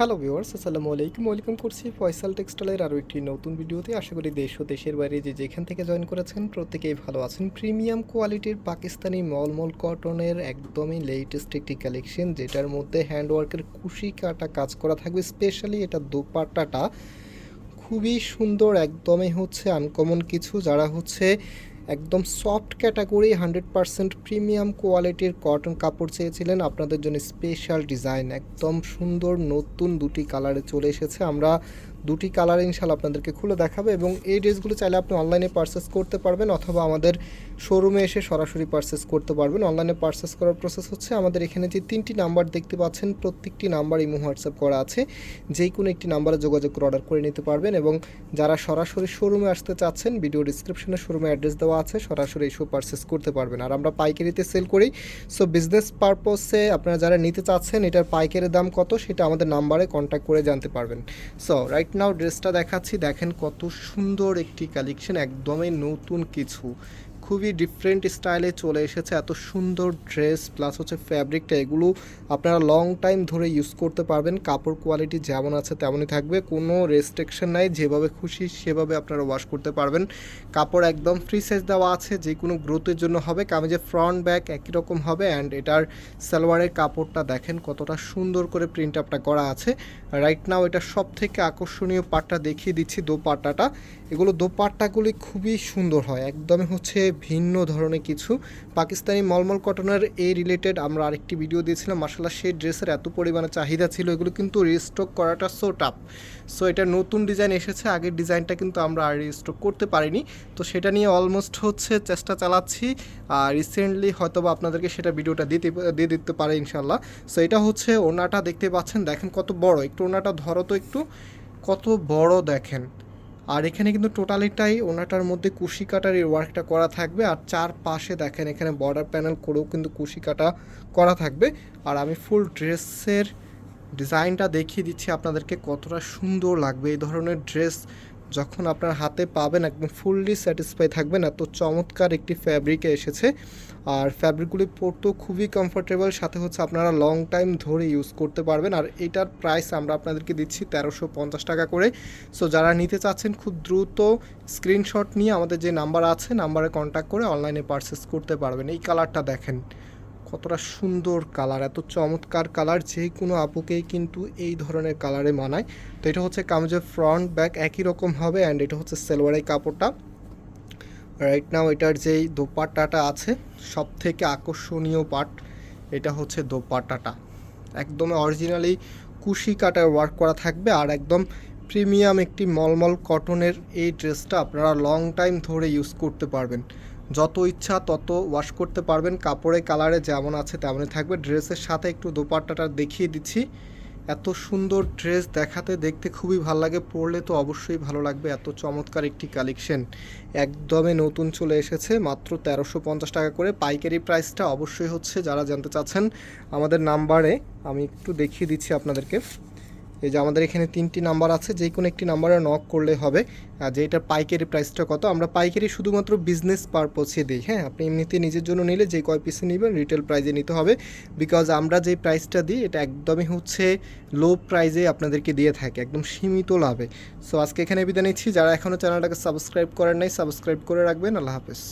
Hello viewers আসসালামু আলাইকুম। Welcome করছি ফয়সাল টেক্সটাইলের আরও একটি নতুন ভিডিওতে। আশা করি দেশ ও দেশের বাইরে যে যেখান থেকে জয়েন করেছেন, প্রত্যেকেই ভালো আছেন। প্রিমিয়াম কোয়ালিটির পাকিস্তানি মলমল কটনের একদমই লেটেস্ট একটি কালেকশন যেটার মধ্যে হ্যান্ডওয়ার্কের কুশি কাটা কাজ করা থাকবে। স্পেশালি এটা দোপাট্টাটা খুবই সুন্দর, একদমই হচ্ছে আনকমন কিছু, যারা হচ্ছে একদম soft category hundred percent premium কোয়ালিটির কটন কাপড় চেয়েছিলেন আপনাদের জন্য স্পেশাল ডিজাইন একদম সুন্দর নতুন দুটি কালারে চলে এসেছে। আমরা দুটি কালার ইনশাল্লাহ আপনাদেরকে খুলে দেখাবে এবং এই ড্রেসগুলো চাইলে আপনি অনলাইনে পারচেস করতে পারবেন অথবা আমাদের শোরুমে এসে সরাসরি পারচেস করতে পারবেন। অনলাইনে পারচেস করার প্রসেস হচ্ছে আমাদের এখানে যে তিনটি নাম্বার দেখতে পাচ্ছেন, প্রত্যেকটি নাম্বার ইমো হোয়াটসঅ্যাপ করা আছে। যেই কোনো একটি নাম্বারে যোগাযোগ করে অর্ডার করে নিতে পারবেন এবং যারা সরাসরি শোরুমে আসতে চাচ্ছেন ভিডিও ডিসক্রিপশনে শোরুমে অ্যাড্রেস দেওয়া আছে, সরাসরি এসেও পারচেস করতে পারবেন। আর আমরা পাইকারিতে সেল করি। সো বিজনেস পারপসে আপনারা যারা নিতে চাচ্ছেন, এটার পাইকারি দাম কত? সেটা আমাদের নাম্বারে কন্ট্যাক্ট করে জানতে পারবেন। সো রাইট নাও ড্রেসটা দেখাচ্ছি। দেখেন কত সুন্দর একটি কালেকশন একদমই নতুন কিছু। খুবই ডিফারেন্ট স্টাইলে চলে এসেছে, এত সুন্দর ড্রেস প্লাস হচ্ছে ফ্যাব্রিকটা এগুলো আপনারা লং টাইম ধরে ইউজ করতে পারবেন, কাপড় কোয়ালিটি যেমন আছে তেমনই থাকবে, কোনো রেস্ট্রিকশন নাই, যেভাবে খুশি সেভাবে আপনারা ওয়াশ করতে পারবেন। কাপড় একদম ফ্রি সাইজ দেওয়া আছে, যে কোনো গ্রোথের জন্য হবে, কামিজের ফ্রন্ট ব্যাক একই রকম হবে অ্যান্ড এটার সালোয়ারের কাপড়টা দেখেন কতটা সুন্দর করে প্রিন্ট আপটা করা আছে। রাইট নাও এটা সব থেকে আকর্ষণীয় পাটটা দেখিয়ে দিচ্ছি দোপাট্টাটা। এগুলো দোপাট্টাগুলি খুবই সুন্দর হয়, একদমই হচ্ছে ভিন্ন ধরনের কিছু। পাকিস্তানি মলমল কটনের এই রিলেটেড আমরা আরেকটি ভিডিও দিয়েছিলাম। মার্শাল্লাহ সেই ড্রেসের এত পরিমাণে চাহিদা ছিল, এগুলো কিন্তু রিস্টক করাটা সো টাফ সো এটা নতুন ডিজাইন এসেছে, আগের ডিজাইনটা কিন্তু আমরা আর রিস্টক করতে পারিনি। তো সেটা নিয়ে অলমোস্ট হচ্ছে চেষ্টা চালাচ্ছি। আর রিসেন্টলি হয়তো বা আপনাদেরকে সেটা ভিডিওটা দিতে, দিয়ে দিতে পারে ইনশাল্লাহ সো এটা হচ্ছে ওনাটা দেখতে পাচ্ছেন, দেখেন কত বড়। একটু ওনাটা ধরো তো একটু। কত বড় দেখেন। আর এখানে কিন্তু টোটালিটাই ওনাটার মধ্যে কুশি কাটার এই ওয়ার্কটা করা থাকবে। আর চার পাশে দেখেন, এখানে বর্ডার প্যানেল করেও কিন্তু কুশি কাটা করা থাকবে। আর আমি ফুল ড্রেসের ডিজাইনটা দেখিয়ে দিচ্ছি আপনাদেরকে কতটা সুন্দর লাগবে। এই ধরনের ড্রেস যখন আপনার হাতে পাবেন একদম ফুললি স্যাটিসফাই থাকবেন, এত চমৎকার একটি ফ্যাব্রিকে এসেছে। আর ফ্যাব্রিকগুলি পরতেও খুবই কমফোর্টেবল সাথে হচ্ছে আপনারা লং টাইম ধরে ইউজ করতে পারবেন। আর এটার প্রাইস আমরা আপনাদেরকে দিচ্ছি তেরোশো পঞ্চাশ টাকা করে। সো যারা নিতে চাচ্ছেন খুব দ্রুত স্ক্রিনশট নিয়ে আমাদের যে নাম্বার আছে নাম্বারে কন্ট্যাক্ট করে অনলাইনে পারচেস করতে পারবেন। এই কালারটা দেখেন। কতটা সুন্দর কালার, এত চমৎকার কালার যে কোনো আপুকেই কিন্তু এই ধরনের কালারে মানায়। তো এটা হচ্ছে কামিজের ফ্রন্ট ব্যাক একই রকম হবে অ্যান্ড এটা হচ্ছে সেলোয়ারের কাপড়টা। রাইট নাও এটার যেই দোপাট্টাটা আছে সব থেকে আকর্ষণীয় পার্ট এটা হচ্ছে দোপাট্টাটা। একদম অরিজিনালি কুশি কাটার ওয়ার্ক করা থাকবে আর একদম প্রিমিয়াম একটি মলমল কটনের এই ড্রেসটা আপনারা লং টাইম ধরে ইউজ করতে পারবেন। যত ইচ্ছা তত ওয়াশ করতে পারবেন। কাপড়ের কালারে যেমন আছে তেমনই থাকবে। ড্রেসের সাথে একটু দোপাট্টাটা দেখিয়ে দিচ্ছি। এত সুন্দর ড্রেস দেখাতে, দেখতে খুবই ভালো লাগে। পরলে তো অবশ্যই ভালো লাগবে। এত চমৎকার একটি কালেকশন। একদমই নতুন চলে এসেছে। মাত্র তেরোশো পঞ্চাশ টাকা করে। পাইকারি প্রাইসটা অবশ্যই হচ্ছে যারা জানতে চাচ্ছেন, আমাদের নাম্বারে আমি একটু দেখিয়ে দিচ্ছি আপনাদেরকে। এই যে আমাদের এখানে তিনটি নাম্বার আছে, যে কোনো একটি নাম্বারে নক করলে হবে। আর যে এটার পাইকারি প্রাইসটা কত, আমরা পাইকারি শুধুমাত্র বিজনেস পারপসে দিই। হ্যাঁ আপনি এমনিতে নিজের জন্য নিলে যে কয় পিসে নেবেন রিটেল প্রাইজে নিতে হবে। বিকজ আমরা যে প্রাইসটা দিই, এটা একদমই হচ্ছে লো প্রাইজে আপনাদেরকে দিয়ে থাকে, একদম সীমিত লাভে। সো আজকে এখানে বিদায় নিচ্ছি। যারা এখনও চ্যানেলটাকে সাবস্ক্রাইব করেন নাই সাবস্ক্রাইব করে রাখবেন। আল্লাহ হাফেজ।